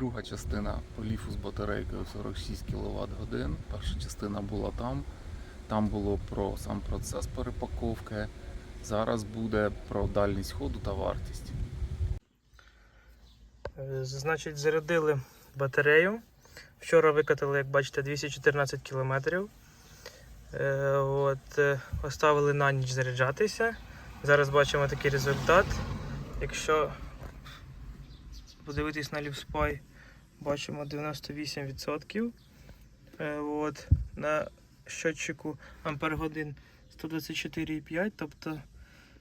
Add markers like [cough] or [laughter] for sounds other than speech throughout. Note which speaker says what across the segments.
Speaker 1: друга частина по ліфу з батарейкою 46 кВт годин. Перша частина була там. Там було про сам процес перепаковки. Зараз буде про дальність ходу та вартість.
Speaker 2: Е, Значить, зарядили батарею. Вчора викатали, як бачите, 214 кілометрів. Е, От, е, оставили на ніч заряджатися. Зараз бачимо такий результат. Якщо подивитись на LiveSpy, бачимо 98%. Е, От, на щотчику ампергодин 124,5, тобто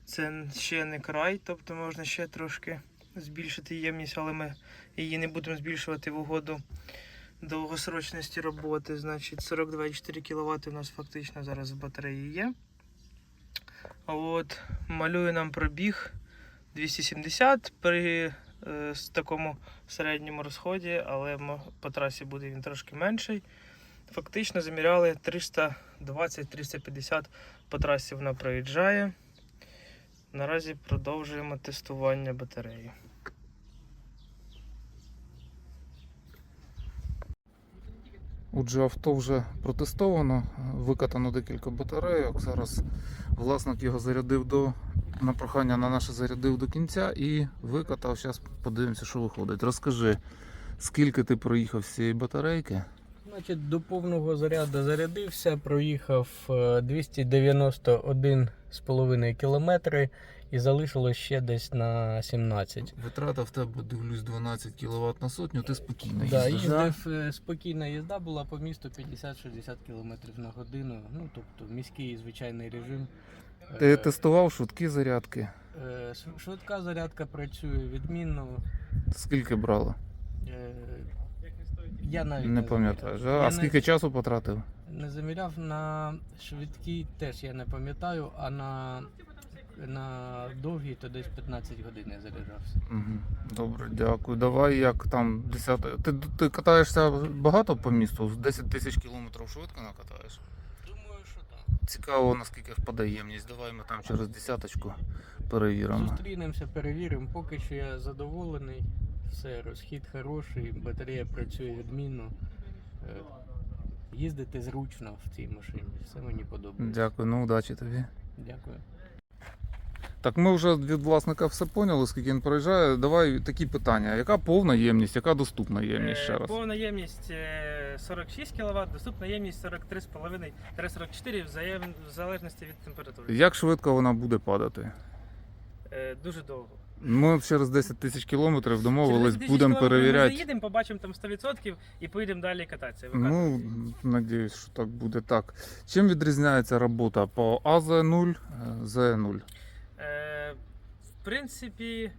Speaker 2: це ще не край, тобто можна ще трошки збільшити ємність, але ми її не будемо збільшувати в угоду довгосрочності роботи. Значить, 42,4 кВт у нас фактично зараз в батареї є. От, малює нам пробіг 270 при е, с- такому середньому розході, але по трасі буде він трошки менший. Фактично заміряли 320-350 по трасі вона проїжджає. Наразі продовжуємо тестування батареї.
Speaker 1: Отже, авто вже протестовано, викатано декілька батарейок. Зараз власник його зарядив до на прохання на наше зарядив до кінця і викатав. Зараз подивимося, що виходить. Розкажи, скільки ти проїхав з цієї батарейки?
Speaker 3: Значить, до повного заряду зарядився, проїхав е, 291,5 кілометри і залишилось ще десь на 17.
Speaker 1: Витрата в тебе, дивлюсь, 12 кВт на сотню, ти спокійно
Speaker 3: Да,
Speaker 1: їздиш. да?
Speaker 3: їздив е, спокійна їзда була по місту 50-60 км на годину. Ну тобто міський звичайний режим.
Speaker 1: Ти
Speaker 3: Е,
Speaker 1: тестував швидкі зарядки?
Speaker 3: е, Швидка зарядка працює відмінно.
Speaker 1: Скільки брала?
Speaker 3: Я навіть
Speaker 1: Не пам'ятаєш.
Speaker 3: заміряв.
Speaker 1: А,
Speaker 3: Я
Speaker 1: скільки часу потратив?
Speaker 3: не, не заміряв на швидкій теж я не пам'ятаю, а на, на довгій то десь 15 годин я заряджався.
Speaker 1: Угу. Добре, дякую. Давай як там 10. Ти, ти катаєшся багато по місту? 10 тисяч кілометрів швидко накатаєш?
Speaker 3: Думаю, що так.
Speaker 1: Цікаво, наскільки впаде ємність. Давай ми там через десяточку перевіримо.
Speaker 3: Зустрінемося, перевіримо. Поки що я задоволений. Все, розхід хороший, батарея працює відмінно. Е, Їздити зручно в цій машині. Все мені подобається.
Speaker 1: Дякую, ну удачі тобі.
Speaker 3: Дякую.
Speaker 1: Так, ми вже від власника все поняли, скільки він проїжджає. Давай такі питання. Яка повна ємність, яка доступна ємність ще
Speaker 2: Е,
Speaker 1: раз?
Speaker 2: Повна ємність е, 46 кВт, доступна ємність 43,5-44 в залежності від температури.
Speaker 1: Як швидко вона буде падати?
Speaker 2: Е, Дуже довго.
Speaker 1: Ми через 10 тисяч кілометрів домовились, будемо
Speaker 2: кілометрів Ми
Speaker 1: перевіряти.
Speaker 2: заїдемо, побачимо там 100% і поїдемо далі кататися.
Speaker 1: Ну, надіюсь, що так буде так. Чим відрізняється робота по АЗ0, З0?
Speaker 2: Е, принципі,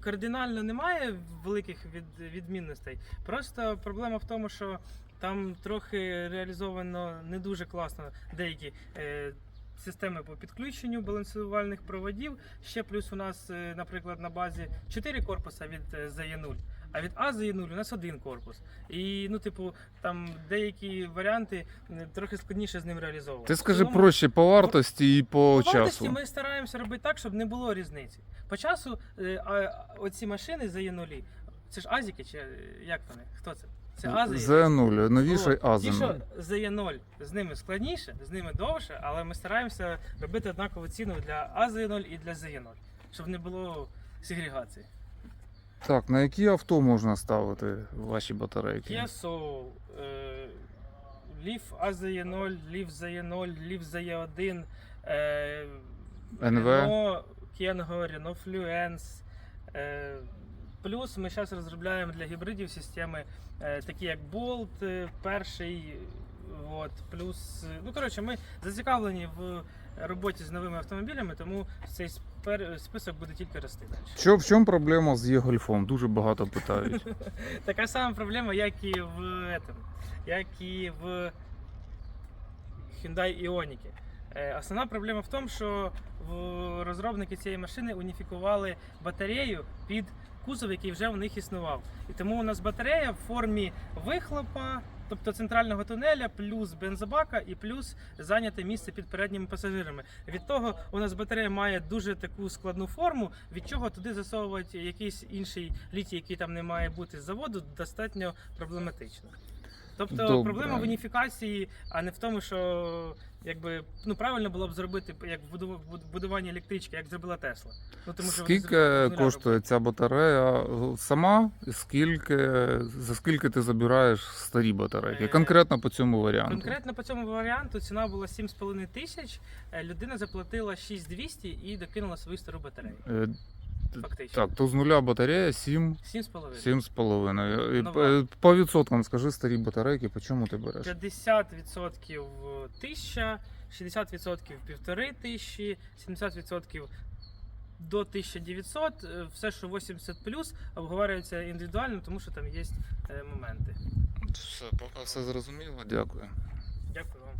Speaker 2: кардинально немає великих від, відмінностей. Просто проблема в тому, що там трохи реалізовано не дуже класно деякі. Е, Системи по підключенню балансувальних проводів. Ще плюс у нас, е, наприклад, на базі 4 корпуса від е, ZE0, а від А ZE0 у нас один корпус. І ну, типу, там деякі варіанти е, трохи складніше з ним реалізовувати.
Speaker 1: Ти скажи
Speaker 2: цілому-
Speaker 1: проще по вартості і по
Speaker 2: по вартості
Speaker 1: часу.
Speaker 2: ми стараємося робити так, щоб не було різниці. По часу е, а, оці машини за нулі. Це ж Азіки, чи е, як вони? Хто це? Це Ази.
Speaker 1: З0, новіший.
Speaker 2: Ті, що
Speaker 1: АЗ0.
Speaker 2: за 0 з ними складніше, з ними довше, але ми стараємося робити однакову ціну для АЗ0 і для ЗЕ0, щоб не було сегрегації.
Speaker 1: Так, на які авто можна ставити ваші батарейки?
Speaker 2: Kia Soul, е, Leaf AZE0, Leaf ZE0, Leaf ZE1, е,
Speaker 1: NV.
Speaker 2: Renault Kengo, Renault Fluence. Е, плюс ми зараз розробляємо для гібридів системи, е, такі як Bolt, е, перший. От, плюс, е, ну коротше, ми зацікавлені в роботі з новими автомобілями, тому цей спер- список буде тільки рости далі.
Speaker 1: Що, в чому проблема з Є-Гольфом? Дуже багато питають. [laughs]
Speaker 2: Така сама проблема, як і в этом, як і в Hyundai Ioniq. Е, Основна проблема в тому, що в- розробники цієї машини уніфікували батарею під кузов, який вже у них існував. І тому у нас батарея в формі вихлопа тобто центрального тунеля, плюс бензобака і плюс зайняте місце під передніми пасажирами. Від того у нас батарея має дуже таку складну форму, від чого туди засовувати якийсь інший літій, який там не має бути з заводу, достатньо проблематично. Тобто
Speaker 1: Добре.
Speaker 2: проблема в уніфікації, а не в тому, що якби ну правильно було б зробити як в буду- електрички, як зробила Тесла. Ну тому що
Speaker 1: Скільки коштує ця батарея сама? Скільки, за скільки ти забираєш старі батарейки?
Speaker 2: Е,
Speaker 1: Конкретно по цьому варіанту.
Speaker 2: Конкретно по цьому варіанту ціна була 7,5 тисяч. е, Людина заплатила 6200 і докинула свою стару батарею. Фактично.
Speaker 1: Так, то з нуля батарея 7,
Speaker 2: 7,5.
Speaker 1: 7,5. І
Speaker 2: Нова.
Speaker 1: По відсоткам скажи старі батарейки, по чому ти береш?
Speaker 2: 50% 1000, 60% півтори тисячі, 70% до 1900. Е, Все, що 80 обговорюється індивідуально, тому що там є е, моменти.
Speaker 1: Все, поки все зрозуміло, дякую.
Speaker 2: Дякую вам.